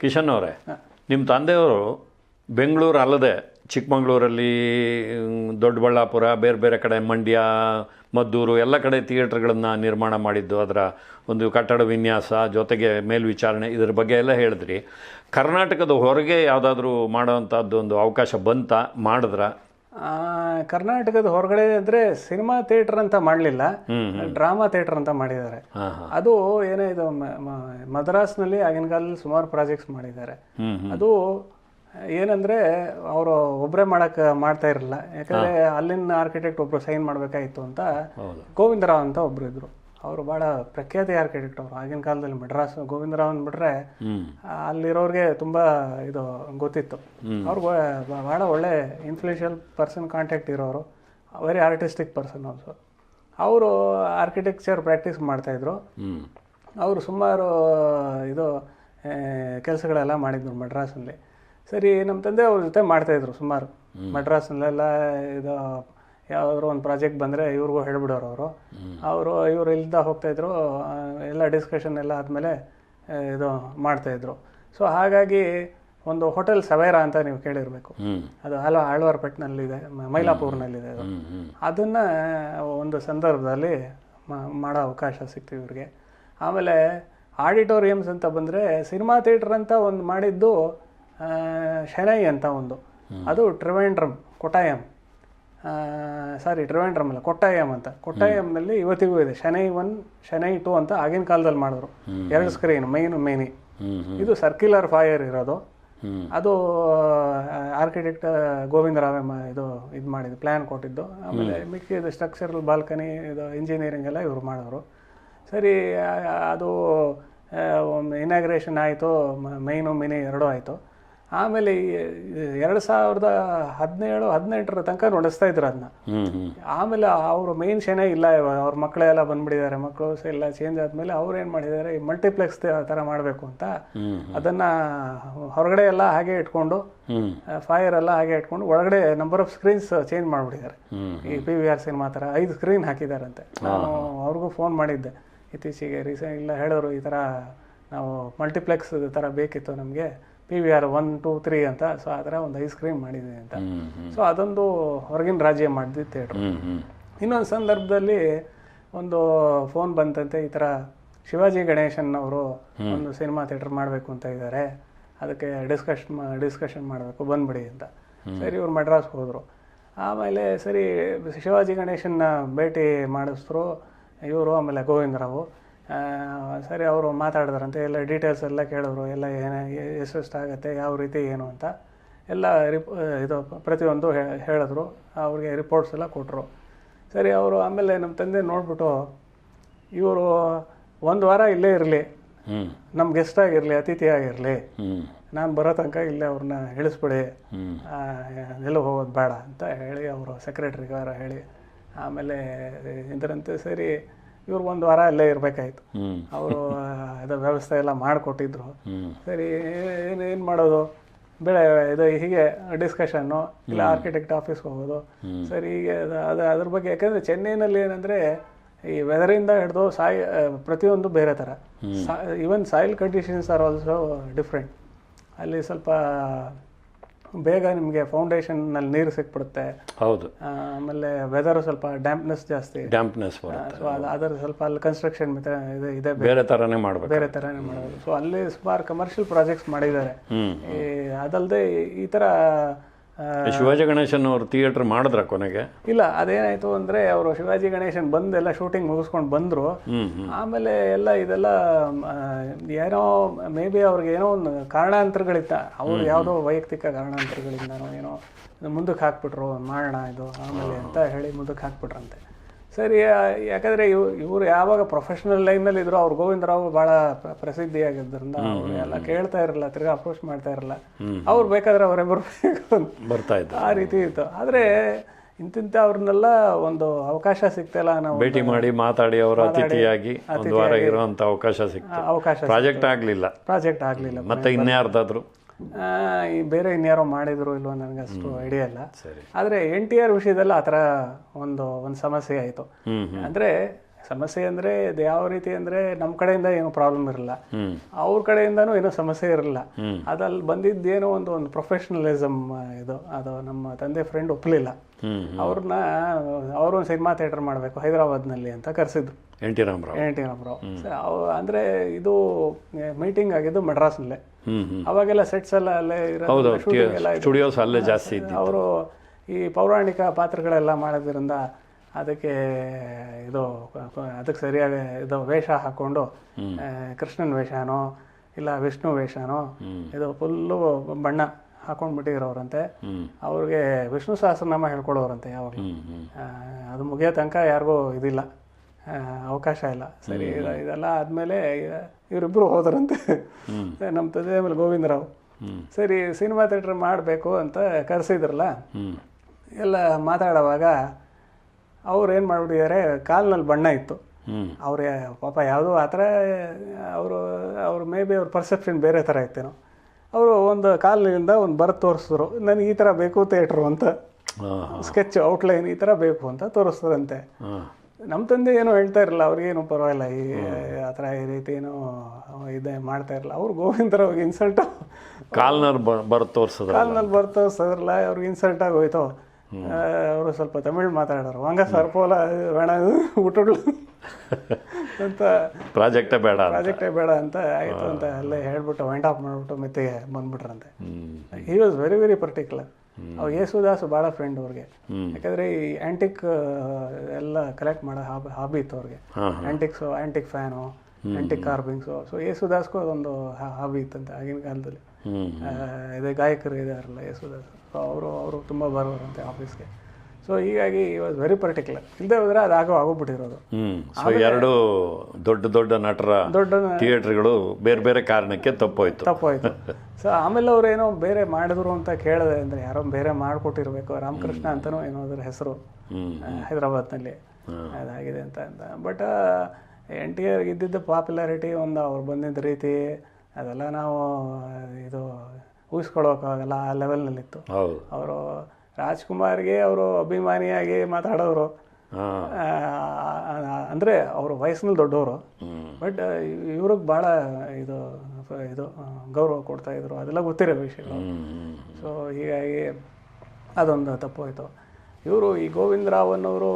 ಕಿಶನ್ ಅವರೇ ನಿಮ್ಮ ತಂದೆಯವರು ಬೆಂಗಳೂರು ಅಲ್ಲದೆ ಚಿಕ್ಕಮಗಳೂರಲ್ಲಿ ದೊಡ್ಡಬಳ್ಳಾಪುರ, ಬೇರೆ ಬೇರೆ ಕಡೆ ಮಂಡ್ಯ, ಮದ್ದೂರು, ಎಲ್ಲ ಕಡೆ ಥಿಯೇಟ್ರ್ಗಳನ್ನು ನಿರ್ಮಾಣ ಮಾಡಿದ್ದು, ಅದರ ಒಂದು ಕಟ್ಟಡ ವಿನ್ಯಾಸ ಜೊತೆಗೆ ಮೇಲ್ವಿಚಾರಣೆ ಇದರ ಬಗ್ಗೆ ಎಲ್ಲ ಹೇಳಿದ್ರಿ. ಕರ್ನಾಟಕದ ಹೊರಗೆ ಯಾವುದಾದ್ರೂ ಮಾಡೋವಂಥದ್ದು ಒಂದು ಅವಕಾಶ ಬಂತ, ಮಾಡಿದ್ರ? ಕರ್ನಾಟಕದ ಹೊರಗಡೆ ಅಂದ್ರೆ ಸಿನಿಮಾ ಥಿಯೇಟರ್ ಅಂತ ಮಾಡಲಿಲ್ಲ. ಡ್ರಾಮಾ ಥಿಯೇಟರ್ ಅಂತ ಮಾಡಿದ್ದಾರೆ. ಅದು ಏನೇ ಇದು ಮದ್ರಾಸ್ನಲ್ಲಿ ಆಗಿನ ಕಾಲದಲ್ಲಿ ಸುಮಾರು ಪ್ರಾಜೆಕ್ಟ್ಸ್ ಮಾಡಿದ್ದಾರೆ. ಅದು ಏನಂದ್ರೆ ಅವರು ಒಬ್ಬರೇ ಮಾಡಕ್ ಮಾಡ್ತಾ ಇರಲಿಲ್ಲ ಯಾಕಂದ್ರೆ ಅಲ್ಲಿನ ಆರ್ಕಿಟೆಕ್ಟ್ ಒಬ್ರು ಸೈನ್ ಮಾಡ್ಬೇಕಾಗಿತ್ತು ಅಂತ ಗೋವಿಂದರಾವ್ ಅಂತ ಒಬ್ರು ಇದ್ರು. ಅವರು ಬಹಳ ಪ್ರಖ್ಯಾತಿ ಆರ್ಕಿಟೆಕ್ಟ್ ಅವರು? ಆಗಿನ ಕಾಲದಲ್ಲಿ ಮಡ್ರಾಸ್ ಗೋವಿಂದರಾವನ್ ಬಿಟ್ರೆ ಅಲ್ಲಿರೋರಿಗೆ ತುಂಬಾ ಇದು ಗೊತ್ತಿತ್ತು. ಅವ್ರು ಬಹಳ ಒಳ್ಳೆ ಇನ್ಫ್ಲೂಯೆನ್ಷಿಯಲ್ ಪರ್ಸನ್ ಕಾಂಟ್ಯಾಕ್ಟ್ ಇರೋರು. ವೆರಿ ಆರ್ಟಿಸ್ಟಿಕ್ ಪರ್ಸನ್ ಆಲ್ಸೋ ಅವರು ಆರ್ಕಿಟೆಕ್ಚರ್ ಪ್ರಾಕ್ಟೀಸ್ ಮಾಡ್ತಾಯಿದ್ರು ಇದ್ರು. ಅವರು ಸುಮಾರು ಇದು ಕೆಲಸಗಳೆಲ್ಲ ಮಾಡಿದ್ರು ಮಡ್ರಾಸಲ್ಲಿ. ಸರಿ ನಮ್ಮ ತಂದೆ ಅವ್ರ ಜೊತೆ ಮಾಡ್ತಾಯಿದ್ರು ಸುಮಾರು. ಮಡ್ರಾಸ್ನಲ್ಲೆಲ್ಲ ಇದು ಯಾವುದಾದ್ರು ಒಂದು ಪ್ರಾಜೆಕ್ಟ್ ಬಂದರೆ ಇವ್ರಿಗೂ ಹೇಳ್ಬಿಡೋರು ಅವರು. ಅವರು ಇವರು ಇಲ್ದ ಹೋಗ್ತಾಯಿದ್ರು ಎಲ್ಲ ಡಿಸ್ಕಷನ್ ಎಲ್ಲ ಆದಮೇಲೆ ಇದು ಮಾಡ್ತಾಯಿದ್ರು ಸೊ ಹಾಗಾಗಿ ಒಂದು ಹೋಟೆಲ್ ಸವೇರಾ ಅಂತ ನೀವು ಕೇಳಿರಬೇಕು. ಅದು ಅಲ್ಲ ಆಳ್ವಾರ್ಪೇಟ್ನಲ್ಲಿದೆ ಮೈಲಾಪುರ್ನಲ್ಲಿದೆ ಅದು. ಅದನ್ನು ಒಂದು ಸಂದರ್ಭದಲ್ಲಿ ಮಾಡೋ ಅವಕಾಶ ಸಿಕ್ತು ಇವ್ರಿಗೆ. ಆಮೇಲೆ ಆಡಿಟೋರಿಯಮ್ಸ್ ಅಂತ ಬಂದರೆ ಸಿನಿಮಾ ಥಿಯೇಟರ್ ಅಂತ ಒಂದು ಮಾಡಿದ್ದು ಶೆನೈ ಅಂತ ಒಂದು. ಅದು ಟ್ರಿವೆಂಡ್ರಮ್ ಕೊಟ್ಟಾಯಂ. ಸಾರಿ ಟ್ರಿವೆಂಡ್ರಮ್ ಅಲ್ಲ ಕೊಟ್ಟಾಯಂ ಅಂತ. ಕೊಟ್ಟಾಯಂನಲ್ಲಿ ಇವತ್ತಿಗೂ ಇದೆ. ಶನೈ ಒನ್ ಶನೈ ಟು ಅಂತ ಆಗಿನ ಕಾಲದಲ್ಲಿ ಮಾಡಿದ್ರು. ಎರಡು ಸ್ಕ್ರೀನ್ ಮೈನು ಮೇನಿ ಇದು ಸರ್ಕ್ಯುಲರ್ ಫೈರ್ ಇರೋದು. ಅದು ಆರ್ಕಿಟೆಕ್ಟ್ ಗೋವಿಂದ ರಾವ್ ಇದು ಇದು ಮಾಡಿದ್ದು ಪ್ಲ್ಯಾನ್ ಕೊಟ್ಟಿದ್ದು. ಆಮೇಲೆ ಮಿಕ್ಕಿದ ಸ್ಟ್ರಕ್ಚರಲ್ ಬಾಲ್ಕನಿ ಇದು ಇಂಜಿನಿಯರಿಂಗ್ ಎಲ್ಲ ಇವರು ಮಾಡೋರು ಸರಿ ಅದು ಇನಾಗ್ರೇಷನ್ ಆಯಿತು ಮೈನು ಮಿನಿ ಎರಡೂ ಆಯಿತು. ಆಮೇಲೆ ಎರಡ್ ಸಾವಿರದ ಹದಿನೇಳು ಹದಿನೆಂಟರ ತನಕ ನಡೆಸ್ತಾ ಇದ್ರು ಅದನ್ನ ಆಮೇಲೆ ಅವರು ಮೇನ್ ಶೇನೇ ಇಲ್ಲ ಅವ್ರ ಮಕ್ಕಳೆಲ್ಲ ಬಂದ್ಬಿಟ್ಟಿದ್ದಾರೆ ಮಕ್ಕಳು ಎಲ್ಲ ಚೇಂಜ್ ಆದಮೇಲೆ ಅವ್ರು ಏನು ಮಾಡಿದ್ದಾರೆ ಈ ಮಲ್ಟಿಪ್ಲೆಕ್ಸ್ ಥರ ಮಾಡಬೇಕು ಅಂತ ಅದನ್ನ ಹೊರಗಡೆ ಎಲ್ಲ ಹಾಗೆ ಇಟ್ಕೊಂಡು ಫೈರ್ ಎಲ್ಲ ಹಾಗೆ ಇಟ್ಕೊಂಡು ಒಳಗಡೆ ನಂಬರ್ ಆಫ್ ಸ್ಕ್ರೀನ್ಸ್ ಚೇಂಜ್ ಮಾಡಿಬಿಟ್ಟಿದ್ದಾರೆ. ಈ ಪಿ ವಿ ಆರ್ ಸಿನಿಮಾ ಥರ ಐದು ಸ್ಕ್ರೀನ್ ಹಾಕಿದಾರಂತೆ. ನಾನು ಅವ್ರಿಗೂ ಫೋನ್ ಮಾಡಿದ್ದೆ. ಇತ್ತೀಚೆಗೆ ರೀಸೆಂಟ್ ಇಲ್ಲ ಹೇಳೋರು ಈ ಥರ ನಾವು ಮಲ್ಟಿಪ್ಲೆಕ್ಸ್ ಥರ ಬೇಕಿತ್ತು ನಮಗೆ. P V R one two three ಅಂತ. ಸೊ ಆ ಥರ ಒಂದು ಐಸ್ ಕ್ರೀಮ್ ಮಾಡಿದ್ದೀನಿ ಅಂತ. ಸೊ ಅದೊಂದು ಹೊರಗಿನ ರಾಜ್ಯ ಮಾಡಿದ್ವಿ ಥಿಯೇಟ್ರು ಇನ್ನೊಂದು ಸಂದರ್ಭದಲ್ಲಿ ಒಂದು ಫೋನ್ ಬಂತಂತೆ ಈ ಥರ ಶಿವಾಜಿ ಗಣೇಶನ್ ಅವರು ಒಂದು ಸಿನಿಮಾ ಥಿಯೇಟರ್ ಮಾಡಬೇಕು ಅಂತ ಇದ್ದಾರೆ. ಅದಕ್ಕೆ ಡಿಸ್ಕಷನ್ ಡಿಸ್ಕಷನ್ ಮಾಡಬೇಕು ಬಂದ್ಬಿಡಿ ಅಂತ. ಸರಿ ಇವ್ರು ಮಡ್ರಾಸ್ಗೆ ಹೋದರು. ಆಮೇಲೆ ಸರಿ ಶಿವಾಜಿ ಗಣೇಶನ್ನ ಭೇಟಿ ಮಾಡಿಸಿದ್ರು ಇವರು ಆಮೇಲೆ ಗೋವಿಂದರಾವು. ಸರಿ ಅವರು ಮಾತಾಡಿದ್ರಂತೆ ಎಲ್ಲ ಡೀಟೇಲ್ಸ್ ಎಲ್ಲ ಕೇಳಿದ್ರು ಎಲ್ಲ ಏನೇ ಎಷ್ಟೆಷ್ಟಾಗತ್ತೆ ಯಾವ ರೀತಿ ಏನು ಅಂತ. ಎಲ್ಲ ರಿಪ್ ಇದು ಪ್ರತಿಯೊಂದು ಹೇಳಿದ್ರು ಅವ್ರಿಗೆ ರಿಪೋರ್ಟ್ಸ್ ಎಲ್ಲ ಕೊಟ್ಟರು ಸರಿ ಅವರು ಆಮೇಲೆ ನಮ್ಮ ತಂದೆ ನೋಡ್ಬಿಟ್ಟು ಇವರು ಒಂದು ವಾರ ಇಲ್ಲೇ ಇರಲಿ ನಮ್ಮ ಗೆಸ್ಟ್ ಆಗಿರಲಿ ಅತಿಥಿ ಆಗಿರಲಿ ನಾನು ಬರೋ ತನಕ ಇಲ್ಲೇ ಅವ್ರನ್ನ ಇಳಿಸ್ಬಿಡಿ ಎಲ್ಲೂ ಹೋಗೋದು ಬೇಡ ಅಂತ ಹೇಳಿ ಅವರು ಸೆಕ್ರೆಟ್ರಿಗಾರ ಹೇಳಿ ಆಮೇಲೆ ಇದರಂತೆ ಸರಿ ಇವ್ರು ಒಂದು ವಾರ ಅಲ್ಲೇ ಇರಬೇಕಾಯ್ತು. ಅವರು ಇದು ವ್ಯವಸ್ಥೆ ಎಲ್ಲ ಮಾಡಿಕೊಟ್ಟಿದ್ರು. ಸರಿ ಏನು ಏನು ಮಾಡೋದು? ಬೆಳೆ ಇದು ಹೀಗೆ ಡಿಸ್ಕಷನ್ನು ಇಲ್ಲ ಆರ್ಕಿಟೆಕ್ಟ್ ಆಫೀಸ್ಗೆ ಹೋಗೋದು. ಸರಿ ಹೀಗೆ ಅದು ಅದು ಅದ್ರ ಬಗ್ಗೆ ಯಾಕಂದರೆ ಚೆನ್ನೈನಲ್ಲಿ ಏನಂದರೆ ಈ ವೆದರಿಂದ ಹಿಡಿದು ಸಾಯಿ ಪ್ರತಿಯೊಂದು ಬೇರೆ ಥರ even soil conditions are also different ಅಲ್ಲಿ ಸ್ವಲ್ಪ ಬೇಗ ನಿಮಗೆ ಫೌಂಡೇಶನ್ನಲ್ಲಿ ನೀರು ಸಿಕ್ಬಿಡುತ್ತೆ. ಹೌದು. ಆಮೇಲೆ ವೆದರ್ ಸ್ವಲ್ಪ ಡ್ಯಾಂಪ್ನೆಸ್ ಜಾಸ್ತಿ. ಡ್ಯಾಂಪ್ನೆಸ್ ಸೊ ಅದು ಅದರ ಸ್ವಲ್ಪ ಅಲ್ಲಿ ಕನ್ಸ್ಟ್ರಕ್ಷನ್ ಇದೆ ಬೇರೆ ಥರನೇ ಮಾಡಬೇಕು. ಬೇರೆ ಥರನೇ ಮಾಡಬೇಕು. ಸೊ ಅಲ್ಲಿ ಸುಮಾರು ಕಮರ್ಷಿಯಲ್ ಪ್ರಾಜೆಕ್ಟ್ಸ್ ಮಾಡಿದ್ದಾರೆ. ಅದಲ್ಲದೆ ಈ ಥರ ಆ, ಶಿವಾಜಿ ಗಣೇಶನ್ ಅವರು ಥಿಯೇಟರ್ ಮಾಡಿದ್ರ ಕೊನೆಗೆ? ಇಲ್ಲ ಅದೇನಾಯ್ತು ಅಂದ್ರೆ ಅವರು ಶಿವಾಜಿ ಗಣೇಶನ್ ಬಂದು ಎಲ್ಲ ಶೂಟಿಂಗ್ ಮುಗಿಸ್ಕೊಂಡು ಬಂದರು. ಆಮೇಲೆ ಎಲ್ಲ ಇದೆಲ್ಲ ಏನೋ ಮೇ ಬಿ ಅವ್ರಿಗೆ ಏನೋ ಒಂದು ಕಾರಣಾಂತರಗಳಿತ್ತ ಅವ್ರು ಯಾವುದೋ ವೈಯಕ್ತಿಕ ಕಾರಣಾಂತರಗಳಿಂದನೋ ಏನೋ ಮುಂದಕ್ಕೆ ಹಾಕ್ಬಿಟ್ರು ಮಾಡೋಣ ಇದು ಆಮೇಲೆ ಅಂತ ಹೇಳಿ ಮುಂದಕ್ಕೆ ಹಾಕ್ಬಿಟ್ರಂತೆ. ಸರಿ ಯಾಕಂದ್ರೆ ಇವ್ ಇವ್ರು ಯಾವಾಗ ಪ್ರೊಫೆಷನಲ್ ಲೈನಲ್ಲಿ ಇದ್ರು ಅವ್ರು ಗೋವಿಂದರಾವ್ ಭಾಳ ಪ್ರಸಿದ್ಧಿಯಾಗಿದ್ದರಿಂದ ಅವ್ರು ಎಲ್ಲ ಕೇಳ್ತಾ ಇರಲ್ಲ ತಿರ್ಗಿ ಅಪ್ರೋಚ್ ಮಾಡ್ತಾ ಇರಲ್ಲ. ಅವ್ರು ಬೇಕಾದ್ರೆ ಅವರೇ ಬರಬೇಕು ಬರ್ತಾ ಇದ್ದ ಆ ರೀತಿ ಇತ್ತು. ಆದ್ರೆ ಇಂತಿಂತ ಅವ್ರನ್ನೆಲ್ಲ ಒಂದು ಅವಕಾಶ ಸಿಕ್ತಲ್ಲ ನಾವು ಭೇಟಿ ಮಾಡಿ ಮಾತಾಡಿ ಅವರ ಅತಿಥಿಯಾಗಿ ಒಂದು ವಾರ ಇರುವಂತ ಅವಕಾಶ ಸಿಕ್ತು. ಅವಕಾಶ ಪ್ರಾಜೆಕ್ಟ್ ಆಗಲಿಲ್ಲ. ಪ್ರಾಜೆಕ್ಟ್ ಆಗಲಿಲ್ಲ. ಮತ್ತೆ ಇನ್ಯಾರ್ದಾದ್ರು? ಈ ಬೇರೆ ಇನ್ಯಾರೋ ಮಾಡಿದ್ರು ಇಲ್ವೋ ನನಗೆ ಅಷ್ಟು ಐಡಿಯಾ ಇಲ್ಲ. ಆದ್ರೆ ಎನ್ ಟಿ ಆರ್ ವಿಷಯದಲ್ಲಿ ಆ ಥರ ಒಂದು ಒಂದು ಸಮಸ್ಯೆ ಆಯಿತು. ಅಂದರೆ ಸಮಸ್ಯೆ ಅಂದರೆ ಇದು ಯಾವ ರೀತಿ ಅಂದರೆ ನಮ್ಮ ಕಡೆಯಿಂದ ಏನು ಪ್ರಾಬ್ಲಮ್ ಇರಲ್ಲ. ಹ್ಮ್. ಅವ್ರ ಕಡೆಯಿಂದನೂ ಏನೋ ಸಮಸ್ಯೆ ಇರಲ್ಲ. ಅದಲ್ಲಿ ಬಂದಿದ್ದೇನೋ ಒಂದು ಒಂದು ಪ್ರೊಫೆಷನಲಿಸಮ್ ಇದು ಅದು ನಮ್ಮ ತಂದೆ ಫ್ರೆಂಡ್ ಒಪ್ಪಲಿಲ್ಲ ಅವ್ರನ್ನ ಅವರು ಒಂದು ಸಿನಿಮಾ ಥಿಯೇಟರ್ ಮಾಡಬೇಕು ಹೈದರಾಬಾದ್ನಲ್ಲಿ ಅಂತ ಕರೆಸಿದ್ರು. N T Ramarao. N T Ramarao. ಅಂದರೆ ಇದು ಮೀಟಿಂಗ್ ಆಗಿದ್ದು ಮಡ್ರಾಸ್ನಲ್ಲೇ. ಅವಾಗೆಲ್ಲ ಸೆಟ್ಸ್ ಎಲ್ಲ ಅಲ್ಲೇ ಸ್ಟುಡಿಯೋಸ್ ಅಲ್ಲೇ ಜಾಸ್ತಿ ಅವರು ಈ ಪೌರಾಣಿಕ ಪಾತ್ರಗಳೆಲ್ಲ ಮಾಡೋದ್ರಿಂದ ಅದಕ್ಕೆ ಇದು ಅದಕ್ಕೆ ಸರಿಯಾಗಿ ಇದು ವೇಷ ಹಾಕ್ಕೊಂಡು ಕೃಷ್ಣನ್ ವೇಷನೋ ಇಲ್ಲ ವಿಷ್ಣು ವೇಷನೋ ಇದು ಫುಲ್ಲು ಬಣ್ಣ ಹಾಕೊಂಡ್ಬಿಟ್ಟಿರೋರಂತೆ. ಅವ್ರಿಗೆ ವಿಷ್ಣು ಸಹಸ್ರನಾಮ ಹೇಳ್ಕೊಡೋರಂತೆ ಹ್ಮ್ ಅದು ಮುಗಿಯೋ ತನಕ ಯಾರಿಗೂ ಇದಿಲ್ಲ. ಅವಕಾಶ ಇಲ್ಲ. ಸರಿ ಇದು- ಇದೆಲ್ಲ ಆದಮೇಲೆ ಇವರಿಬ್ಬರು ಹೋದ್ರಂತೆ. ನಮ್ಮ ತಂದೆ ಆಮೇಲೆ ಗೋವಿಂದರಾವ್. ಸರಿ ಸಿನಿಮಾ ಥಿಯೇಟ್ರ್ ಮಾಡಬೇಕು ಅಂತ ಕರೆಸಿದ್ರಲ್ಲ? ಎಲ್ಲ ಮಾತಾಡುವಾಗ ಅವ್ರು ಏನು ಮಾಡಿಬಿಟ್ಟಿದ್ದಾರೆ ಕಾಲಿನಲ್ಲಿ ಬಣ್ಣ ಇತ್ತು. ಅವ್ರ ಪಾಪ ಯಾವುದೋ ಆ ಥರ ಅವರು ಅವ್ರ ಮೇ ಬಿ ಅವ್ರ ಪರ್ಸೆಪ್ಷನ್ ಬೇರೆ ಥರ ಇತ್ತೇನೋ. ಅವರು ಒಂದು ಕಾಲಿನಿಂದ ಒಂದು ಬರ ತೋರಿಸಿದ್ರು. ನನಗೆ ಈ ಥರ ಬೇಕು ಥಿಯೇಟ್ರು ಅಂತ. ಸ್ಕೆಚ್ ಔಟ್ಲೈನ್ ಈ ಥರ ಬೇಕು ಅಂತ ತೋರಿಸ್ತಾರಂತೆ ನಮ್ಮ ತಂದೆ ಏನೋ ಹೇಳ್ತಾ ಇರಲಿಲ್ಲ ಅವ್ರಿಗೇನು ಪರವಾಗಿಲ್ಲ. ಈ ಆ ಥರ ಈ ರೀತಿ ಏನೋ ಇದೆ ಮಾಡ್ತಾ ಇರಲಿಲ್ಲ ಅವ್ರು ಗೋವಿಂದರಾವ್ಗೆ ಇನ್ಸಲ್ಟ್ ಕಾಲ್ನಲ್ಲಿ ಬರ್ ತೋರಿಸೋದು ಕಾಲ್ನಲ್ಲಿ ಬರ್ತ ತೋರಿಸೋದ್ರಲ್ಲ ಅವ್ರಿಗೆ ಇನ್ಸಲ್ಟ್ ಆಗೋಯ್ತು. ಅವರು ಸ್ವಲ್ಪ ತಮಿಳ್ ಮಾತಾಡೋರು. ಹಂಗ ಸರ್ಪೋಲ ಬೇಡ ಊಟಗಳು ಅಂತ. ಪ್ರಾಜೆಕ್ಟೇ ಬೇಡ ಅಂತ. ಪ್ರಾಜೆಕ್ಟೇ ಬೇಡ ಅಂತ ಆಯಿತು ಅಂತ ಅಲ್ಲೇ ಹೇಳ್ಬಿಟ್ಟು ವೈಂಡ್ ಆಫ್ ಮಾಡಿಬಿಟ್ಟು ಮತ್ತೆ ಬಂದ್ಬಿಟ್ರಂತೆ. He was very very particular ಅವ್ ಯೇಸುದಾಸ್ ಭಾಳ ಫ್ರೆಂಡ್ ಅವ್ರಿಗೆ. ಯಾಕಂದ್ರೆ ಈ ಆಂಟಿಕ್ ಎಲ್ಲ ಕಲೆಕ್ಟ್ ಮಾಡೋ ಹಾಬಿ ಹಾಬಿ ಇತ್ತು ಅವ್ರಿಗೆ. Antiques antique fan antique carvings so ಯೇಸುದಾಸ್ಗೂ ಅದೊಂದು ಹಾಬಿ ಇತ್ತಂತೆ ಆಗಿನ ಕಾಲದಲ್ಲಿ. ಇದೆ ಗಾಯಕರು ಇದಾರಲ್ಲ ಯೇಸುದಾಸ್. ಸೊ ಅವರು ಅವರು ತುಂಬ ಬರೋರಂತೆ ಆಫೀಸ್ಗೆ ಸೊ ಹೀಗಾಗಿ ವಾಸ್ ವೆರಿ ಪರ್ಟಿಕ್ಯುಲರ್ ಇಲ್ಲದೆ ಹೋದ್ರೆ ಅದು ಆಗೋ ಆಗೋಗ್ಬಿಟ್ಟಿರೋದು. ಸೊ ಎರಡು ದೊಡ್ಡ ದೊಡ್ಡ ನಟರ ದೊಡ್ಡ ಥಿಯೇಟ್ರ್ಗಳು ಬೇರೆ ಬೇರೆ ಕಾರಣಕ್ಕೆ ತಪ್ಪೋಯ್ತು. ತಪ್ಪೋಯ್ತು. ಸೊ ಆಮೇಲೆ ಅವ್ರು ಏನೋ ಬೇರೆ ಮಾಡಿದ್ರು ಅಂತ ಕೇಳಿದೆ ಅಂದರೆ ಯಾರೋ ಬೇರೆ ಮಾಡಿಕೊಟ್ಟಿರ್ಬೇಕು ರಾಮಕೃಷ್ಣ ಅಂತನೂ ಏನೋ ಅದ್ರ ಹೆಸರು ಹ್ಮ್ ಹೈದರಾಬಾದ್ನಲ್ಲಿ. ಅದಾಗಿದೆ ಅಂತ ಅಂತ ಬಟ್ ಎನ್ ಟಿ ಆರ್ ಇದ್ದಿದ್ದ ಪಾಪ್ಯುಲಾರಿಟಿ ಒಂದು ಅವ್ರು ಬಂದಿದ್ದ ರೀತಿ ಅದೆಲ್ಲ ನಾವು ಇದು ಊಹಿಸ್ಕೊಳ್ಳೋಕ್ಕಾಗಲ್ಲ ಆ ಲೆವೆಲ್ನಲ್ಲಿತ್ತು ಅವರು ರಾಜ್ಕುಮಾರ್ಗೆ ಅವರು ಅಭಿಮಾನಿಯಾಗಿ ಮಾತಾಡೋರು. ಅಂದರೆ ಅವರು ವಯಸ್ಸಿನಲ್ಲಿ ದೊಡ್ಡವರು. ಬಟ್ ಇವ್ರಿಗೆ ಭಾಳ ಇದು ಇದು ಗೌರವ ಕೊಡ್ತಾ ಇದ್ರು. ಅದೆಲ್ಲ ಗೊತ್ತಿರೋ ವಿಷಯಗಳು. ಸೊ ಹೀಗಾಗಿ ಅದೊಂದು ತಪ್ಪು ಆಯಿತು ಇವರು ಈ ಗೋವಿಂದ ರಾವ್ ಅನ್ನೋರು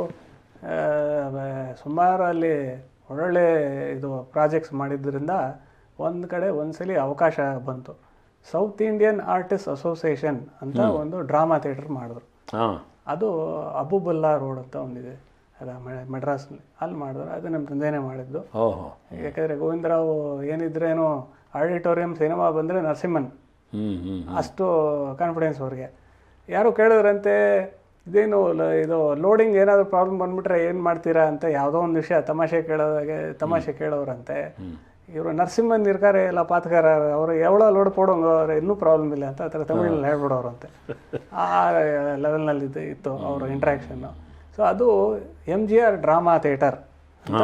ಸುಮಾರು ಅಲ್ಲಿ ಒಳ್ಳೊಳ್ಳೆ ಇದು ಪ್ರಾಜೆಕ್ಟ್ಸ್ ಮಾಡಿದ್ದರಿಂದ ಒಂದು ಕಡೆ ಒಂದ್ಸಲಿ ಅವಕಾಶ ಬಂತು. ಸೌತ್ ಇಂಡಿಯನ್ ಆರ್ಟಿಸ್ಟ್ ಅಸೋಸಿಯೇಷನ್ ಅಂತ ಒಂದು ಡ್ರಾಮಾ ಥಿಯೇಟರ್ ಮಾಡಿದ್ರು. ಅದು ಅಬುಬುಲ್ಲಾ ರೋಡ್ ಅಂತ ಒಂದಿದೆ. ಅದ ಮೆಡ್ರಾಸ್ನಲ್ಲಿ. ಅಲ್ಲಿ ಮಾಡಿದ್ರು. ಅದು ನಮ್ಮ ತಂದೆನೇ ಮಾಡಿದ್ದು. ಯಾಕಂದರೆ ಗೋವಿಂದರಾವ್ ಏನಿದ್ರೇನು ಆಡಿಟೋರಿಯಂ ಸಿನಿಮಾ ಬಂದರೆ ನರಸಿಂಹನ್. ಅಷ್ಟು ಕಾನ್ಫಿಡೆನ್ಸ್ ಅವ್ರಿಗೆ. ಯಾರು ಕೇಳಿದ್ರಂತೆ ಇದೇನು ಇದು ಲೋಡಿಂಗ್ ಏನಾದರೂ ಪ್ರಾಬ್ಲಮ್ ಬಂದ್ಬಿಟ್ರೆ ಏನು ಮಾಡ್ತೀರಾ? ಅಂತ ಯಾವುದೋ ಒಂದು ವಿಷಯ ತಮಾಷೆ ಕೇಳೋದಾಗೆ ತಮಾಷೆ ಕೇಳೋರಂತೆ. ಇವರು ನರಸಿಂಹನ್ ಇರ್ಕಾರೆ ಎಲ್ಲ ಪಾತ್ಕಾರ ಅವರು ಎವಳ ಲೋಡ್ ಪೋಡೋಂಗ ಅವ್ರು ಇನ್ನೂ ಪ್ರಾಬ್ಲಮ್ ಇಲ್ಲ ಅಂತ ಆ ಥರ ತಮಿಳಲ್ಲಿ ಹೇಳ್ಬಿಡೋರಂತೆ ಆ ಲೆವೆಲ್ನಲ್ಲಿ ಇದು ಇತ್ತು ಅವರ ಇಂಟ್ರ್ಯಾಕ್ಷನ್ನು ಸೊ ಅದು M G R drama theatre ಅಂತ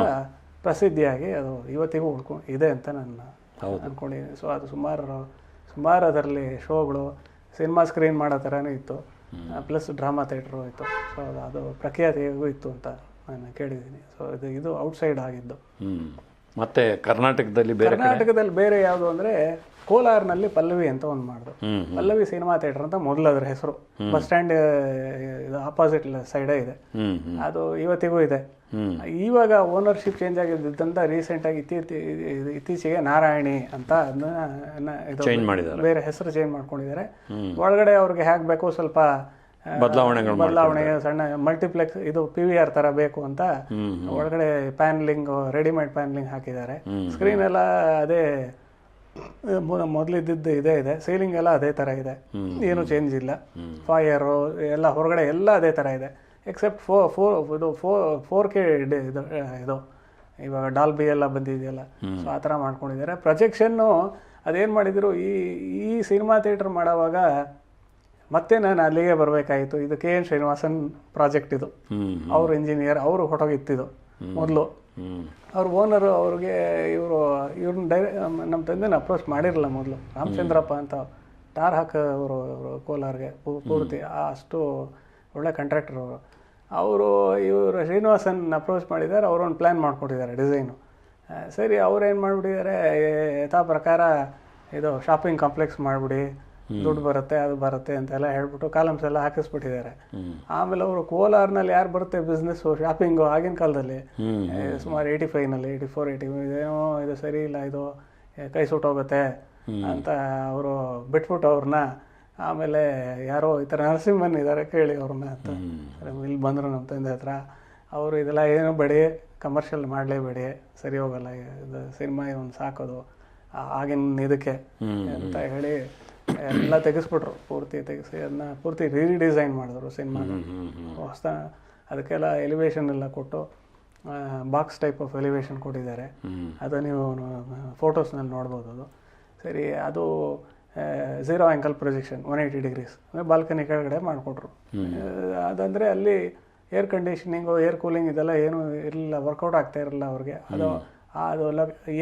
ಪ್ರಸಿದ್ಧಿಯಾಗಿ ಅದು ಇವತ್ತಿಗೂ ಉಳ್ಕೊ ಇದೆ ಅಂತ ನನ್ನ ಅಂದ್ಕೊಂಡಿದ್ದೀನಿ ಸೊ ಅದು ಸುಮಾರು ಸುಮಾರು ಅದರಲ್ಲಿ ಶೋಗಳು ಸಿನಿಮಾ ಸ್ಕ್ರೀನ್ ಮಾಡೋ ಥರನೇ ಇತ್ತು. ಪ್ಲಸ್ ಡ್ರಾಮಾ ಥಿಯೇಟ್ರು ಇತ್ತು. ಸೊ ಅದು ಪ್ರಖ್ಯಾತಿಯಾಗೂ ಇತ್ತು ಅಂತ ನಾನು ಕೇಳಿದ್ದೀನಿ. ಸೊ ಇದು ಇದು ಔಟ್ಸೈಡ್ ಆಗಿದ್ದು. ಮತ್ತೆ ಕರ್ನಾಟಕದಲ್ಲಿ ಬೇರೆ ಕರ್ನಾಟಕದಲ್ಲಿ ಬೇರೆ ಯಾವುದು ಅಂದ್ರೆ ಕೋಲಾರ್ನಲ್ಲಿ ಪಲ್ಲವಿ ಅಂತ ಒಂದು ಮಾಡಿದ್ರು. ಪಲ್ಲವಿ ಸಿನಿಮಾ ಥಿಯೇಟರ್ ಅಂತ ಮೊದಲು ಅದ್ರ ಹೆಸರು. ಬಸ್ ಸ್ಟ್ಯಾಂಡ್ ಇದು ಆಪೋಸಿಟ್ ಸೈಡೇ ಇದೆ. ಅದು ಇವತ್ತಿಗೂ ಇದೆ. ಇವಾಗ ಓನರ್ಶಿಪ್ ಚೇಂಜ್ ಆಗಿದ್ದಂತ ರೀಸೆಂಟಾಗಿ ಇತ್ತೀಚೆ ಇತ್ತೀಚೆಗೆ ನಾರಾಯಣಿ ಅಂತ ಅದನ್ನ ಬೇರೆ ಹೆಸರು ಚೇಂಜ್ ಮಾಡ್ಕೊಂಡಿದ್ದಾರೆ. ಒಳಗಡೆ ಅವ್ರಿಗೆ ಹೇಗೆ ಬೇಕು ಸ್ವಲ್ಪ ಬದಲಾವಣೆಗಳು ಬದಲಾವಣೆ ಸಣ್ಣ ಮಲ್ಟಿಪ್ಲೆಕ್ಸ್ ಇದು ಪಿ ವಿ ಆರ್ ತರ ಬೇಕು ಅಂತ ಒಳಗಡೆ ಪ್ಯಾನ್ಲಿಂಗ್ ರೆಡಿಮೇಡ್ ಪ್ಯಾನ್ಲಿಂಗ್ ಹಾಕಿದ್ದಾರೆ. ಸ್ಕ್ರೀನ್ ಎಲ್ಲ ಅದೇ ಮೊದಲಿದ್ದು ಇದೇ ಇದೆ. ಸೀಲಿಂಗ್ ಎಲ್ಲ ಅದೇ ತರ ಇದೆ. ಏನು ಚೇಂಜ್ ಇಲ್ಲ. ಫೈರ್ ಎಲ್ಲ ಹೊರಗಡೆ ಎಲ್ಲ ಅದೇ ತರ ಇದೆ. ಎಕ್ಸೆಪ್ಟ್ ಫೋ ಫೋರ್ ಇದು ಫೋ ಫೋರ್ ಕೆ ಇದು ಇದು. ಇವಾಗ ಡಾಲ್ಬಿ ಎಲ್ಲ ಬಂದಿದೆಯಲ್ಲ. ಸೊ ಆ ಥರ ಮಾಡ್ಕೊಂಡಿದ್ದಾರೆ. ಪ್ರೊಜೆಕ್ಷನ್ನು ಅದೇನು ಮಾಡಿದ್ರು ಈ ಈ ಸಿನಿಮಾ ಥಿಯೇಟ್ರ್ ಮಾಡೋವಾಗ ಮತ್ತೆ ನಾನು ಅಲ್ಲಿಗೆ ಬರಬೇಕಾಯಿತು ಇದು ಕೆ ಎನ್ ಶ್ರೀನಿವಾಸನ್ ಪ್ರಾಜೆಕ್ಟ್ ಇದು. ಅವರು ಇಂಜಿನಿಯರ್ ಅವರು ಹೊಟ್ಟೋಗಿತ್ತಿದ್ದು ಮೊದಲು. ಅವ್ರ ಓನರು ಅವ್ರಿಗೆ ಇವರು ಇವ್ರನ್ನ ಡೈರೆ ನಮ್ಮ ತಂದೆನ ಅಪ್ರೋಚ್ ಮಾಡಿರಲಿಲ್ಲ ಮೊದಲು. ರಾಮಚಂದ್ರಪ್ಪ ಅಂತ ಟಾರ್ ಹಾಕ ಅವರು ಕೋಲಾರ್ಗೆ ಪೂರ್ತಿ ಅಷ್ಟು ಒಳ್ಳೆ ಕಾಂಟ್ರಾಕ್ಟರ್ ಅವರು. ಅವರು ಇವರು ಶ್ರೀನಿವಾಸನ್ ಅಪ್ರೋಚ್ ಮಾಡಿದ್ದಾರೆ ಅವರು ಒಂದು ಪ್ಲ್ಯಾನ್ ಮಾಡಿಕೊಟ್ಟಿದ್ದಾರೆ ಡಿಸೈನು ಸರಿ ಅವ್ರು ಏನು ಮಾಡಿಬಿಟ್ಟಿದ್ದಾರೆ ಯಥಾ ಪ್ರಕಾರ ಇದು ಶಾಪಿಂಗ್ ಕಾಂಪ್ಲೆಕ್ಸ್ ಮಾಡಿಬಿಡಿ ದುಡ್ಡು ಬರುತ್ತೆ ಅದು ಬರುತ್ತೆ ಅಂತೆಲ್ಲ ಹೇಳ್ಬಿಟ್ಟು ಕಾಲಮ್ಸ್ ಎಲ್ಲ ಹಾಕಿಸ್ಬಿಟ್ಟಿದ್ದಾರೆ. ಆಮೇಲೆ ಅವರು ಕೋಲಾರ್ನಲ್ಲಿ ಯಾರು ಬರುತ್ತೆ ಬಿಸ್ನೆಸ್ ಶಾಪಿಂಗು ಆಗಿನ ಕಾಲದಲ್ಲಿ? ಸುಮಾರು ಏಯ್ಟಿ ಫೈವ್ನಲ್ಲಿ ಏಯ್ಟಿ ಫೋರ್ ಏಯ್ಟಿ ಏನೋ ಇದು ಸರಿ ಇಲ್ಲ ಇದು ಕೈ ಸುಟ್ಟೋಗುತ್ತೆ ಅಂತ ಅವರು ಬಿಟ್ಬಿಟ್ಟು ಅವ್ರನ್ನ. ಆಮೇಲೆ ಯಾರೋ ಈ ಥರ ನರಸಿಂಹನ್ ಇದ್ದಾರೆ ಕೇಳಿ ಅವ್ರನ್ನ ಅಂತ. ಇಲ್ಲಿ ಬಂದರು ನಮ್ಮ ತಂದೆ ಹತ್ರ. ಅವರು ಇದೆಲ್ಲ ಏನು ಬೇಡಿ ಕಮರ್ಷಿಯಲ್ ಮಾಡಲೇಬೇಡಿ ಸರಿ ಹೋಗಲ್ಲ ಇದು ಸಿನಿಮಾ ಒಂದು ಸಾಕೋದು ಆಗಿನ ಇದಕ್ಕೆ ಅಂತ ಹೇಳಿ ಎಲ್ಲ ತೆಗೆಸ್ಬಿಟ್ರು. ಪೂರ್ತಿ ತೆಗೆಸಿ ಅದನ್ನ ಪೂರ್ತಿ ರೀಡಿಸೈನ್ ಮಾಡಿದ್ರು ಸಿನಿಮಾನ ಹೊಸ ಅದಕ್ಕೆಲ್ಲ ಎಲಿವೇಶನ್ ಎಲ್ಲ ಕೊಟ್ಟು ಬಾಕ್ಸ್ ಟೈಪ್ ಆಫ್ ಎಲಿವೇಶನ್ ಕೊಟ್ಟಿದ್ದಾರೆ. ಅದು ನೀವು ಫೋಟೋಸ್ನಲ್ಲಿ ನೋಡ್ಬೋದು ಅದು. ಸರಿ ಅದು zero angle projection one eighty degrees ಅಂದರೆ ಬಾಲ್ಕನಿ ಕೆಳಗಡೆ ಮಾಡಿಕೊಟ್ರು. ಅದಂದರೆ ಅಲ್ಲಿ ಏರ್ ಕಂಡೀಷನಿಂಗು ಏರ್ ಕೂಲಿಂಗ್ ಇದೆಲ್ಲ ಏನೂ ಇರಲಿಲ್ಲ ವರ್ಕೌಟ್ ಆಗ್ತಾ ಇರಲಿಲ್ಲ ಅವ್ರಿಗೆ. ಅದು ಅದು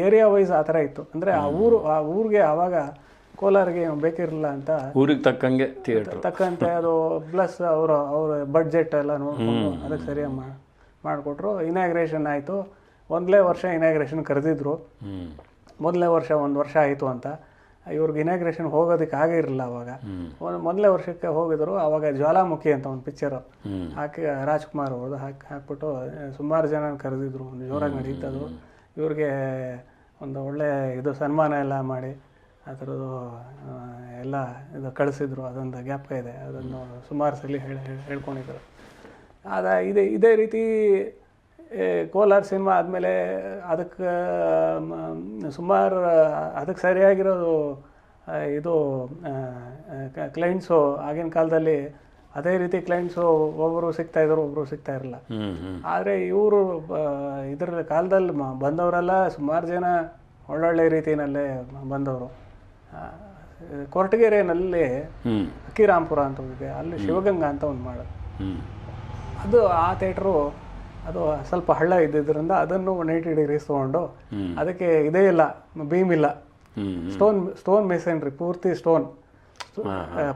ಏರಿಯಾ ವೈಸ್ ಆ ಥರ ಇತ್ತು. ಅಂದರೆ ಆ ಊರು ಆ ಊರಿಗೆ ಆವಾಗ ಕೋಲಾರಿಗೆ ಏನು ಬೇಕಿರಲಿಲ್ಲ ಅಂತ ಊರಿಗೆ ತಕ್ಕಂಗೆ ಥಿಯೇಟರ್ ತಕ್ಕಂತೆ ಅದು ಪ್ಲಸ್ ಅವರು ಅವರ ಬಡ್ಜೆಟ್ ಎಲ್ಲ ನೋಡ್ಕೊಂಡು ಅದಕ್ಕೆ ಸರಿಯಾಗಿ ಮಾ ಮಾಡಿಕೊಟ್ರು. ಇನಾಗ್ರೇಷನ್ ಆಯಿತು. ಒಂದಲೇ ವರ್ಷ ಇನಾಗ್ರೇಷನ್ ಕರೆದಿದ್ರು. ಮೊದಲನೇ ವರ್ಷ ಒಂದು ವರ್ಷ ಆಯಿತು ಅಂತ. ಇವ್ರಿಗೆ ಇನಾಗ್ರೇಷನ್ ಹೋಗೋದಕ್ಕೆ ಆಗಿರಲಿಲ್ಲ ಅವಾಗ. ಒಂದು ಮೊದಲನೇ ವರ್ಷಕ್ಕೆ ಹೋಗಿದ್ರು. ಅವಾಗ ಜ್ವಾಲಾಮುಖಿ ಅಂತ ಒಂದು ಪಿಕ್ಚರು. ಹಾಕಿ ರಾಜ್ಕುಮಾರ್ ಅವ್ರದ್ದು ಹಾಕಿ ಹಾಕ್ಬಿಟ್ಟು ಸುಮಾರು ಜನ ಕರೆದಿದ್ರು. ಒಂದು ಜೋರಾಗಿ ನಡೀತದು. ಇವ್ರಿಗೆ ಒಂದು ಒಳ್ಳೆ ಇದು ಸನ್ಮಾನ ಎಲ್ಲ ಮಾಡಿ. ಆ ಥರದ್ದು ಎಲ್ಲ ಇದು ಕಳಿಸಿದ್ರು ಅದೊಂದು ಜ್ಞಾಪಕ ಇದೆ ಅದನ್ನು ಸುಮಾರು ಸಲ ಹೇಳಿ ಹೇಳ್ಕೊಂಡಿದ್ರು. ಅದ ಇದೇ ಇದೇ ರೀತಿ ಕೋಲಾರ ಸಿನಿಮಾ ಆದಮೇಲೆ ಅದಕ್ಕೆ ಸುಮಾರು ಅದಕ್ಕೆ ಸರಿಯಾಗಿರೋದು ಇದು ಕ್ಲೈಂಟ್ಸು ಆಗಿನ ಕಾಲದಲ್ಲಿ ಅದೇ ರೀತಿ ಕ್ಲೈಂಟ್ಸು ಒಬ್ಬರು ಸಿಗ್ತಾ ಇದ್ರು ಒಬ್ಬರು ಸಿಗ್ತಾ ಇರಲಿಲ್ಲ. ಆದರೆ ಇವರು ಇದರ ಕಾಲದಲ್ಲಿ ಬಂದವರೆಲ್ಲ ಸುಮಾರು ಜನ ಒಳ್ಳೊಳ್ಳೆ ರೀತಿಯಲ್ಲೇ ಬಂದವರು. ಕೊರಟಗೆರೆನಲ್ಲಿ ಹ್ಮ್. ಅಕ್ಕಿರಾಂಪುರ ಅಂತ ಇದೆ. ಅಲ್ಲಿ ಶಿವಗಂಗಾ ಅಂತ ಒಂದು ಮಾಡೋದು. ಅದು ಆ ಥಿಯೇಟ್ರು ಅದು ಸ್ವಲ್ಪ ಹಳ್ಳ ಇದ್ದಿದ್ದರಿಂದ ಅದನ್ನು ಒನ್ ಏಯ್ಟಿ ಡಿಗ್ರೀಸ್ ತೊಗೊಂಡು ಅದಕ್ಕೆ ಇದೇ ಇಲ್ಲ ಬೀಮ್ ಇಲ್ಲ. ಸ್ಟೋನ್ ಸ್ಟೋನ್ ಮೇಸನ್ರಿ ಪೂರ್ತಿ ಸ್ಟೋನ್.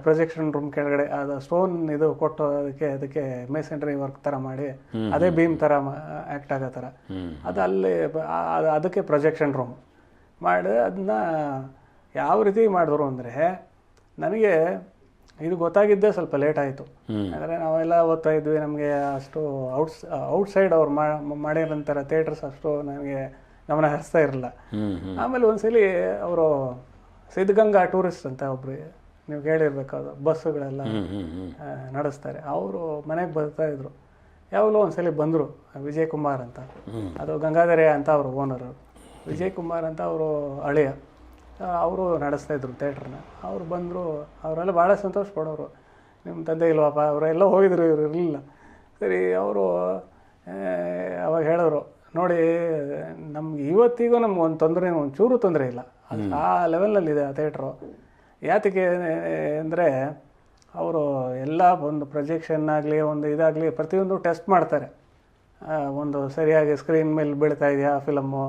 ಪ್ರೊಜೆಕ್ಷನ್ ರೂಮ್ ಕೆಳಗಡೆ ಅದು ಸ್ಟೋನ್ ಇದು ಕೊಟ್ಟು ಅದಕ್ಕೆ ಅದಕ್ಕೆ ಮೇಸನ್ರಿ ವರ್ಕ್ ಥರ ಮಾಡಿ ಅದೇ ಬೀಮ್ ತರ ಆಕ್ಟ್ ಆಗೋ ತರ ಅದು ಅಲ್ಲಿ ಅದಕ್ಕೆ ಪ್ರೊಜೆಕ್ಷನ್ ರೂಮ್. ಮಾಡಿ ಅದನ್ನ ಯಾವ ರೀತಿ ಮಾಡಿದ್ರು ಅಂದರೆ ನನಗೆ ಇದು ಗೊತ್ತಾಗಿದ್ದೇ ಸ್ವಲ್ಪ ಲೇಟ್ ಆಯಿತು. ಅಂದರೆ ನಾವೆಲ್ಲ ಓದ್ತಾ ಇದ್ವಿ ನಮಗೆ ಅಷ್ಟು ಔಟ್ಸ್ ಔಟ್ಸೈಡ್ ಅವ್ರು ಮಾಡಿರೋಂಥರ ಥಿಯೇಟರ್ಸ್ ಅಷ್ಟು ನನಗೆ ಗಮನ ಹರಿಸ್ತಾ ಇರಲಿಲ್ಲ ಆಮೇಲೆ ಒಂದ್ಸಲಿ ಅವರು ಸಿದ್ಧಗಂಗಾ ಟೂರಿಸ್ಟ್ ಅಂತ ಒಬ್ರು ನೀವು ಕೇಳಿರ್ಬೇಕಾದ್ರು ಬಸ್ಸುಗಳೆಲ್ಲ ನಡೆಸ್ತಾರೆ. ಅವರು ಮನೆಗೆ ಬರ್ತಾ ಇದ್ರು. ಯಾವಾಗಲೂ ಒಂದ್ಸಲಿ ಬಂದರು ವಿಜಯ್ ಕುಮಾರ್ ಅಂತ. ಅದು ಗಂಗಾಧರಯ್ಯ ಅಂತ ಅವರು ಓನರು ವಿಜಯ್ ಕುಮಾರ್ ಅಂತ ಅವರು ಅಳಿಯ. ಅವರು ನಡೆಸ್ತಾ ಇದ್ರು ಥಿಯೇಟ್ರನ್ನ ಅವ್ರು ಬಂದರು ಅವರೆಲ್ಲ ಭಾಳ ಸಂತೋಷ ಪಡೋರು. ನಿಮ್ಮ ತಂದೆ ಇಲ್ವಪ್ಪ ಅವರೆಲ್ಲ ಹೋಗಿದ್ರು ಇವರು ಇರಲಿಲ್ಲ. ಸರಿ ಅವರು ಅವಾಗ ಹೇಳೋರು ನೋಡಿ ನಮ್ಗೆ ಇವತ್ತಿಗೂ ನಮ್ಗೆ ಒಂದು ತೊಂದರೆ ಒಂದು ಚೂರು ತೊಂದರೆ ಇಲ್ಲ. ಆ ಲೆವೆಲ್ನಲ್ಲಿದೆ ಆ ಥಿಯೇಟ್ರು. ಯಾತಕ್ಕೆ ಅಂದರೆ ಅವರು ಎಲ್ಲ ಒಂದು ಪ್ರೊಜೆಕ್ಷನ್ ಆಗಲಿ ಒಂದು ಇದಾಗಲಿ ಪ್ರತಿಯೊಂದು ಟೆಸ್ಟ್ ಮಾಡ್ತಾರೆ. ಒಂದು ಸರಿಯಾಗಿ ಸ್ಕ್ರೀನ್ ಮೇಲೆ ಬೀಳ್ತಾ ಇದೆಯಾ ಫಿಲಮ್ಮು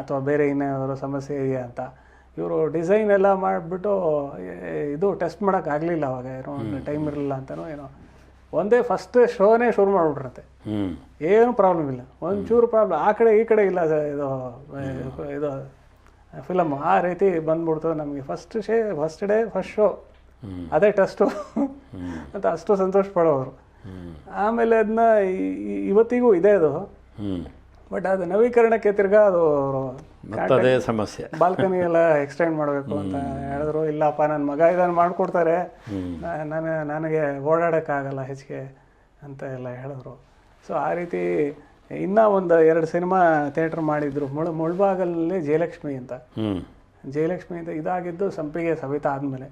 ಅಥವಾ ಬೇರೆ ಇನ್ನೇನಾದರೂ ಸಮಸ್ಯೆ ಇದೆಯಾ ಅಂತ. ಇವರು ಡಿಸೈನ್ ಎಲ್ಲ ಮಾಡಿಬಿಟ್ಟು ಇದು ಟೆಸ್ಟ್ ಮಾಡೋಕ್ಕಾಗಲಿಲ್ಲ ಅವಾಗ ಏನೋ ಒಂದು ಟೈಮ್ ಇರಲಿಲ್ಲ ಅಂತನೋ ಏನೋ. ಒಂದೇ ಫಸ್ಟ್ ಶೋನೇ ಶುರು ಮಾಡಿಬಿಟ್ರಂತೆ ಏನು ಪ್ರಾಬ್ಲಮ್ ಇಲ್ಲ. ಒಂಚೂರು ಪ್ರಾಬ್ಲಮ್ ಆ ಕಡೆ ಈ ಕಡೆ ಇಲ್ಲ ಇದು ಇದು ಫಿಲಮ್ ಆ ರೀತಿ ಬಂದ್ಬಿಡ್ತು ನಮಗೆ. ಫಸ್ಟ್ ಶೇ ಫಸ್ಟ್ ಡೇ ಫಸ್ಟ್ ಶೋ ಅದೇ ಟೆಸ್ಟು ಅಂತ ಅಷ್ಟು ಸಂತೋಷ ಪಡೋರು ಆಮೇಲೆ ಅದನ್ನ ಇವತ್ತಿಗೂ ಇದೆ ಅದು. ಬಟ್ ಅದು ನವೀಕರಣಕ್ಕೆ ತಿರ್ಗಾ ಅದು ಅದೇ ಸಮಸ್ಯೆ. ಬಾಲ್ಕನಿ ಎಲ್ಲ ಎಕ್ಸ್ಟೆಂಡ್ ಮಾಡಬೇಕು ಅಂತ ಹೇಳಿದ್ರು. ಇಲ್ಲಪ್ಪ ನನ್ನ ಮಗ ಇದನ್ನು ಮಾಡಿಕೊಡ್ತಾರೆ. ನಾನು ನನಗೆ ಓಡಾಡೋಕ್ಕಾಗಲ್ಲ ಹೆಚ್ಚಿಗೆ ಅಂತ ಎಲ್ಲ ಹೇಳಿದ್ರು. ಸೊ ಆ ರೀತಿ ಇನ್ನೂ ಒಂದು ಎರಡು ಸಿನಿಮಾ ಥಿಯೇಟ್ರ್ ಮಾಡಿದ್ರು. ಮುಳ್ ಮುಳ್ಬಾಗಲಲ್ಲಿ ಜಯಲಕ್ಷ್ಮಿ ಅಂತ. ಜಯಲಕ್ಷ್ಮಿ ಅಂತ ಇದಾಗಿದ್ದು ಸಂಪಿಗೆ ಸವಿತಾ ಆದಮೇಲೆ.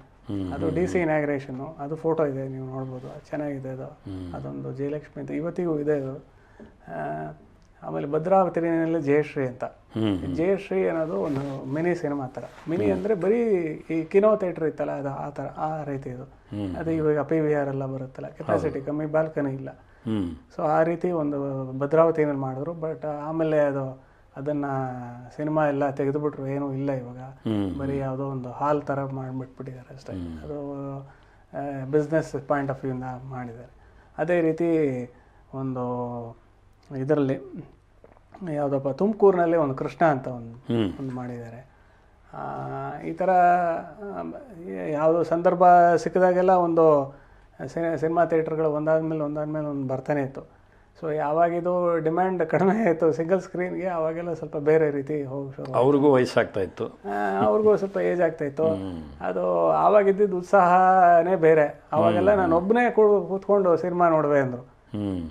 ಅದು ಡಿ ಸಿ ಇನಾಗ್ರೇಷನ್ನು ಅದು ಫೋಟೋ ಇದೆ ನೀವು ನೋಡ್ಬೋದು. ಚೆನ್ನಾಗಿದೆ ಅದು. ಅದೊಂದು ಜಯಲಕ್ಷ್ಮಿ ಅಂತ. ಇವತ್ತಿಗೂ ಇದೆ ಅದು. ಆಮೇಲೆ ಭದ್ರಾವತಿನಲ್ಲಿ ಜಯಶ್ರೀ ಅಂತ. ಜಯಶ್ರೀ ಅನ್ನೋದು ಒಂದು ಮಿನಿ ಸಿನಿಮಾ ಥರ. ಮಿನಿ ಅಂದರೆ ಬರೀ ಈ ಕಿನೋ ಥಿಯೇಟರ್ ಇತ್ತಲ್ಲ ಅದು ಆ ಥರ ಆ ರೀತಿ ಇದು. ಅದು ಇವಾಗ ಪಿ ವಿ ಆರ್ ಎಲ್ಲ ಬರುತ್ತಲ್ಲ ಕೆಪಾಸಿಟಿ ಕಮ್ಮಿ ಬಾಲ್ಕನಿ ಇಲ್ಲ. ಸೊ ಆ ರೀತಿ ಒಂದು ಭದ್ರಾವತಿನಲ್ಲಿ ಮಾಡಿದ್ರು ಬಟ್ ಆಮೇಲೆ ಅದು ಅದನ್ನು ಸಿನಿಮಾ ಎಲ್ಲ ತೆಗೆದುಬಿಟ್ರು ಏನೂ ಇಲ್ಲ ಇವಾಗ. ಬರೀ ಯಾವುದೋ ಒಂದು ಹಾಲ್ ಥರ ಮಾಡಿಬಿಟ್ಬಿಟ್ಟಿದ್ದಾರೆ ಅಷ್ಟೇ. ಅದು ಬಿಸ್ನೆಸ್ ಪಾಯಿಂಟ್ ಆಫ್ ವ್ಯೂಯಿಂದ ಮಾಡಿದ್ದಾರೆ. ಅದೇ ರೀತಿ ಒಂದು ಇದರಲ್ಲಿ ಯಾವುದಪ್ಪ ತುಮಕೂರಿನಲ್ಲಿ ಒಂದು ಕೃಷ್ಣ ಅಂತ ಒಂದು ಒಂದು ಮಾಡಿದ್ದಾರೆ. ಈ ಥರ ಯಾವುದೋ ಸಂದರ್ಭ ಸಿಕ್ಕಿದಾಗೆಲ್ಲ ಒಂದು ಸಿನಿಮಾ ಥಿಯೇಟ್ರ್ಗಳು ಒಂದಾದ್ಮೇಲೆ ಒಂದಾದ್ಮೇಲೆ ಒಂದು ಬರ್ತಾನೆ ಇತ್ತು. ಸೊ ಯಾವಾಗಿದು ಡಿಮ್ಯಾಂಡ್ ಕಡಿಮೆ ಆಯಿತು ಸಿಂಗಲ್ ಸ್ಕ್ರೀನ್ಗೆ ಅವಾಗೆಲ್ಲ ಸ್ವಲ್ಪ ಬೇರೆ ರೀತಿ ಹೋಗಿ ಅವ್ರಿಗೂ ವಯಸ್ಸಾಗ್ತಾ ಇತ್ತು. ಅವ್ರಿಗೂ ಸ್ವಲ್ಪ ಏಜ್ ಆಗ್ತಾ ಇತ್ತು. ಅದು ಆವಾಗಿದ್ದಿದ್ದು ಉತ್ಸಾಹನೇ ಬೇರೆ. ಅವಾಗೆಲ್ಲ ನಾನು ಒಬ್ಬನೇ ಕೂತ್ಕೊಂಡು ಸಿನಿಮಾ ನೋಡಿದೆ ಅಂದರು.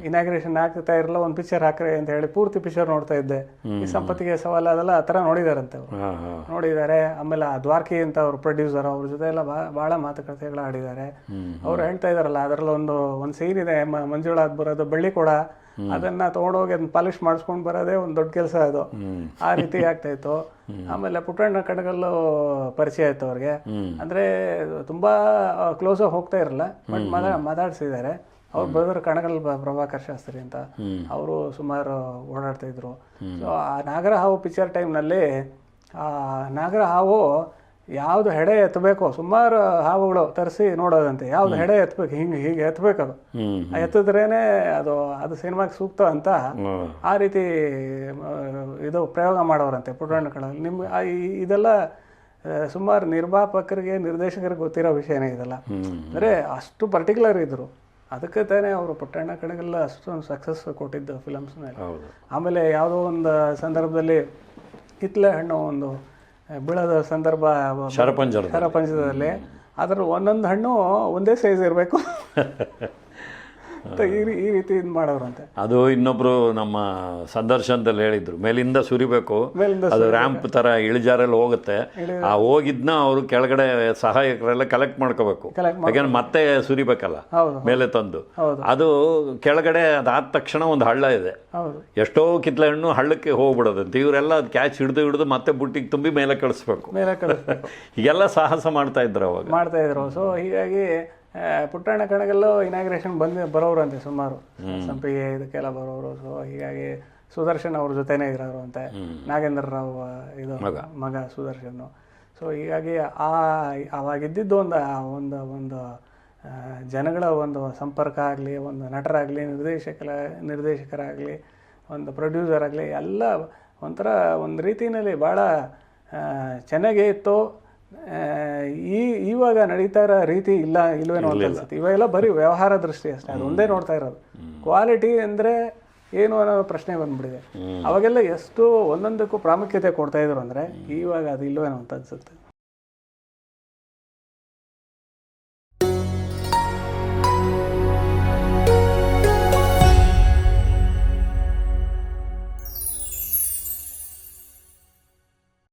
ಇನಾಗ್ರೇಷನ್ ಆಗ್ತಾ ಇರಲ್ಲ ಒಂದು ಪಿಕ್ಚರ್ ಹಾಕ್ರೆ ಅಂತ ಹೇಳಿ ಪೂರ್ತಿ ಪಿಕ್ಚರ್ ನೋಡ್ತಾ ಇದ್ದೆ. ಈ ಸಂಪತ್ತಿಗೆ ಸವಾಲ ಅದೆಲ್ಲ ಆ ಥರ ನೋಡಿದಾರಂತೆ ಅವರು. ನೋಡಿದ್ದಾರೆ ಆಮೇಲೆ ಆ ದ್ವಾರಕಿ ಅಂತ ಅವ್ರ ಪ್ರೊಡ್ಯೂಸರ್ ಅವ್ರ ಜೊತೆ ಎಲ್ಲ ಭಾಳ ಮಾತುಕತೆಗಳು ಆಡಿದ್ದಾರೆ ಅವ್ರು ಹೇಳ್ತಾ ಇದಾರಲ್ಲ ಅದರಲ್ಲಿ ಒಂದು ಒಂದು ಸೀನ್ ಇದೆ ಮಂಜುಳ ಮಂಜುಳಾದ್ ಬರೋದು ಬಳ್ಳಿ ಕೂಡ. ಅದನ್ನ ತಗೊಂಡೋಗಿ ಅದನ್ನ ಪಾಲಿಶ್ ಮಾಡಿಸ್ಕೊಂಡು ಬರೋದೇ ಒಂದು ದೊಡ್ಡ ಕೆಲಸ ಅದು. ಆ ರೀತಿ ಆಗ್ತಾ ಇತ್ತು. ಆಮೇಲೆ ಪುಟ್ಟಣ್ಣ ಕಣಗಲ್ಲು ಪರಿಚಯ ಆಯ್ತು ಅವ್ರಿಗೆ. ಅಂದ್ರೆ ತುಂಬಾ ಕ್ಲೋಸ್ ಆಗಿ ಹೋಗ್ತಾ ಇರಲ್ಲ ಬಟ್ ಮಾತಾ ಮಾತಾಡ್ಸಿದ್ದಾರೆ ಅವ್ರ ಬರೆದ್ರು ಕಣಗಲ್ ಪ್ರಭಾಕರ್ ಶಾಸ್ತ್ರಿ ಅಂತ ಅವರು ಸುಮಾರು ಓಡಾಡ್ತಾ ಇದ್ರು. ಸೊ ಆ ನಾಗರ ಹಾವು ಪಿಕ್ಚರ್ ಟೈಮ್ನಲ್ಲಿ ಆ ನಾಗರ ಹಾವು ಯಾವ್ದು ಹೆಡೆ ಎತ್ತಬೇಕೋ ಸುಮಾರು ಹಾವುಗಳು ತರಿಸಿ ನೋಡೋದಂತೆ. ಯಾವ್ದು ಹೆಡೆ ಎತ್ತಬೇಕು ಹಿಂಗೆ ಹೀಗೆ ಎತ್ತಬೇಕು ಅದು. ಹ್ಞೂ ಎತ್ತಿದ್ರೇನೆ ಅದು ಅದು ಸಿನಿಮಾಗೆ ಸೂಕ್ತ ಅಂತ ಆ ರೀತಿ ಇದು ಪ್ರಯೋಗ ಮಾಡೋರಂತೆ ಪುಟ್ಟಣ್ಣಗಳಲ್ಲಿ ನಿಮ್ಗೆ ಇದೆಲ್ಲ ಸುಮಾರು ನಿರ್ಮಾಪಕರಿಗೆ ನಿರ್ದೇಶಕರಿಗೆ ಗೊತ್ತಿರೋ ವಿಷಯನೇ ಇದೆಲ್ಲ. ಅಂದರೆ ಅಷ್ಟು ಪರ್ಟಿಕ್ಯುಲರ್ ಇದ್ರು. ಅದಕ್ಕೆ ತಾನೇ ಅವರು ಪಟ್ಟಣ ಕಡೆಗೆಲ್ಲ ಅಷ್ಟೊಂದು ಸಕ್ಸಸ್ ಕೊಟ್ಟಿದ್ದು ಫಿಲಮ್ಸ್ ಮೇಲೆ. ಹೌದು. ಆಮೇಲೆ ಯಾವುದೋ ಒಂದು ಸಂದರ್ಭದಲ್ಲಿ ಕಿತ್ಲೆ ಹಣ್ಣು ಒಂದು ಬೀಳದ ಸಂದರ್ಭ ಸರಪಂಚ ಸರಪಂಚದಲ್ಲಿ ಅದ್ರ ಒಂದೊಂದು ಹಣ್ಣು ಒಂದೇ ಸೈಜ್ ಇರಬೇಕು. ಈ ಈ ರೀತಿ ಇದು ಮಾಡೋರಂತೆ. ಅದು ಇನ್ನೊಬ್ರು ನಮ್ಮ ಸಂದರ್ಶನದಲ್ಲಿ ಹೇಳಿದ್ರು ಮೇಲಿಂದ ಸುರಿಬೇಕು ಅದು ರ್ಯಾಂಪ್ ತರ ಇಳಿಜಾರಲ್ಲಿ ಹೋಗುತ್ತೆ. ಆ ಹೋಗಿದ್ನ ಅವರು ಕೆಳಗಡೆ ಸಹಾಯಕರೆಲ್ಲ ಕಲೆಕ್ಟ್ ಮಾಡ್ಕೋಬೇಕು. ಯಾಕಂದ್ರೆ ಮತ್ತೆ ಸುರಿಬೇಕಲ್ಲ ಮೇಲೆ ತಂದು. ಅದು ಕೆಳಗಡೆ ಅದಾದ ತಕ್ಷಣ ಒಂದು ಹಳ್ಳ ಇದೆ. ಎಷ್ಟೋ ಕಿತ್ಲೆ ಹಣ್ಣು ಹಳ್ಳಕ್ಕೆ ಹೋಗ್ಬಿಡೋದಂತ. ಇವರೆಲ್ಲ ಅದು ಕ್ಯಾಚ್ ಹಿಡಿದು ಹಿಡಿದು ಮತ್ತೆ ಬುಟ್ಟಿಗೆ ತುಂಬಿ ಮೇಲೆ ಕಳಿಸ್ಬೇಕು. ಮೇಲೆ ಕಳಿಸ್ಬೇಕು. ಹೀಗೆಲ್ಲ ಸಾಹಸ ಮಾಡ್ತಾ ಇದ್ರು ಅವಾಗ. ಮಾಡ್ತಾ ಇದ್ರು. ಸೊ ಹೀಗಾಗಿ ಪುಟ್ಟಣ್ಣ ಕಣಗಲ್ಲು ಇನಾಗ್ರೇಷನ್ ಬಂದು ಅಂತೆ ಸುಮಾರು. ಸಂಪಿಗೆ ಇದಕ್ಕೆಲ್ಲ ಬರೋರು ಸೊ ಹೀಗಾಗಿ ಸುದರ್ಶನ್ ಅವ್ರ ಜೊತೆನೇ ಇರೋರು ಅಂತೆ. ನಾಗೇಂದ್ರ ರಾವ್ ಇದು ಮಗ. ಸುದರ್ಶನ್. ಸೊ ಹೀಗಾಗಿ ಆ ಅವಾಗಿದ್ದಿದ್ದು ಒಂದು ಒಂದು ಒಂದು ಜನಗಳ ಒಂದು ಸಂಪರ್ಕ ಆಗಲಿ ಒಂದು ನಟರಾಗಲಿ ನಿರ್ದೇಶಕರ ನಿರ್ದೇಶಕರಾಗಲಿ ಒಂದು ಪ್ರೊಡ್ಯೂಸರ್ ಆಗಲಿ ಎಲ್ಲ ಒಂಥರ ಒಂದು ರೀತಿಯಲ್ಲಿ ಭಾಳ ಚೆನ್ನಾಗೇ ಇತ್ತು. ಈ ಇವಾಗ ನಡೀತಾ ಇರೋ ರೀತಿ ಇಲ್ಲ ಇಲ್ವೇನೋ ಅಂತ ಅನ್ಸುತ್ತೆ. ಇವಾಗೆಲ್ಲ ಬರೀ ವ್ಯವಹಾರ ದೃಷ್ಟಿ ಅಷ್ಟೇ ಅದು ಒಂದೇ ನೋಡ್ತಾ ಇರೋದು. ಕ್ವಾಲಿಟಿ ಅಂದರೆ ಏನು ಅನ್ನೋ ಪ್ರಶ್ನೆ ಬಂದ್ಬಿಟ್ಟಿದೆ. ಅವಾಗೆಲ್ಲ ಎಷ್ಟು ಒಂದೊಂದಕ್ಕೂ ಪ್ರಾಮುಖ್ಯತೆ ಕೊಡ್ತಾ ಇದ್ರು ಅಂದರೆ ಇವಾಗ ಅದು ಇಲ್ವೇನೋ ಅಂತ ಅನ್ಸುತ್ತೆ.